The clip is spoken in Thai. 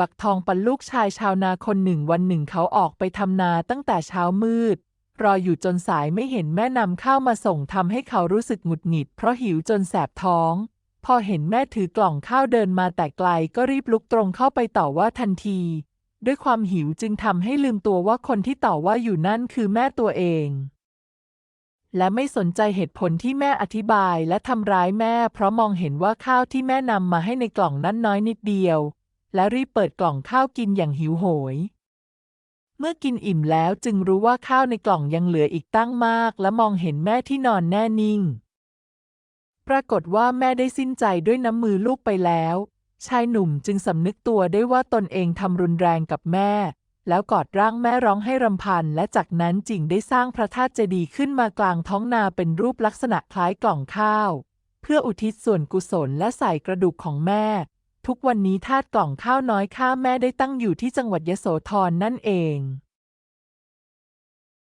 บักทองปันลูกชายชาวนาคนหนึ่งวันหนึ่งเขาออกไปทำนาตั้งแต่เช้ามืด รออยู่จนสายไม่เห็นแม่นำข้าวมาส่งทำให้เขารู้สึกหงุดหงิด เพราะหิวจนแสบท้อง พอเห็นแม่ถือกล่องข้าวเดินมาแต่ไกลก็รีบลุกตรงเข้าไปต่อว่าทันที ด้วยความหิวจึงทำให้ลืมตัวว่าคนที่ต่อว่าอยู่นั่นคือแม่ตัวเอง และไม่สนใจเหตุผลที่แม่อธิบายและทำร้ายแม่ เพราะมองเห็นว่าข้าวที่แม่นำมาให้ในกล่องนั้นน้อยนิดเดียว และรีบเปิดกล่องข้าวกินอย่างหิวโหย เมื่อกินอิ่มแล้วจึงรู้ว่าข้าวในกล่องยังเหลืออีกตั้งมาก และมองเห็นแม่ที่นอนแน่นิ่ง ปรากฏว่าแม่ได้สิ้นใจด้วยน้ำมือลูกไปแล้ว ชายหนุ่มจึงสำนึกตัวได้ว่าตนเองทำรุนแรงกับแม่ แล้วกอดร่างแม่ร้องให้รำพัน และจากนั้นจิงได้สร้างพระธาตุเจดีย์ขึ้นมากลางท้องนาเป็นรูปลักษณะคล้ายกล่องข้าว เพื่ออุทิศส่วนกุศลและใส่กระดูกของแม่ ทุกวันนี้ทาตกล่องข้าวน้อยข้าแม่ได้ตั้งอยู่ที่จังหวัดยโสธรนั่นเอง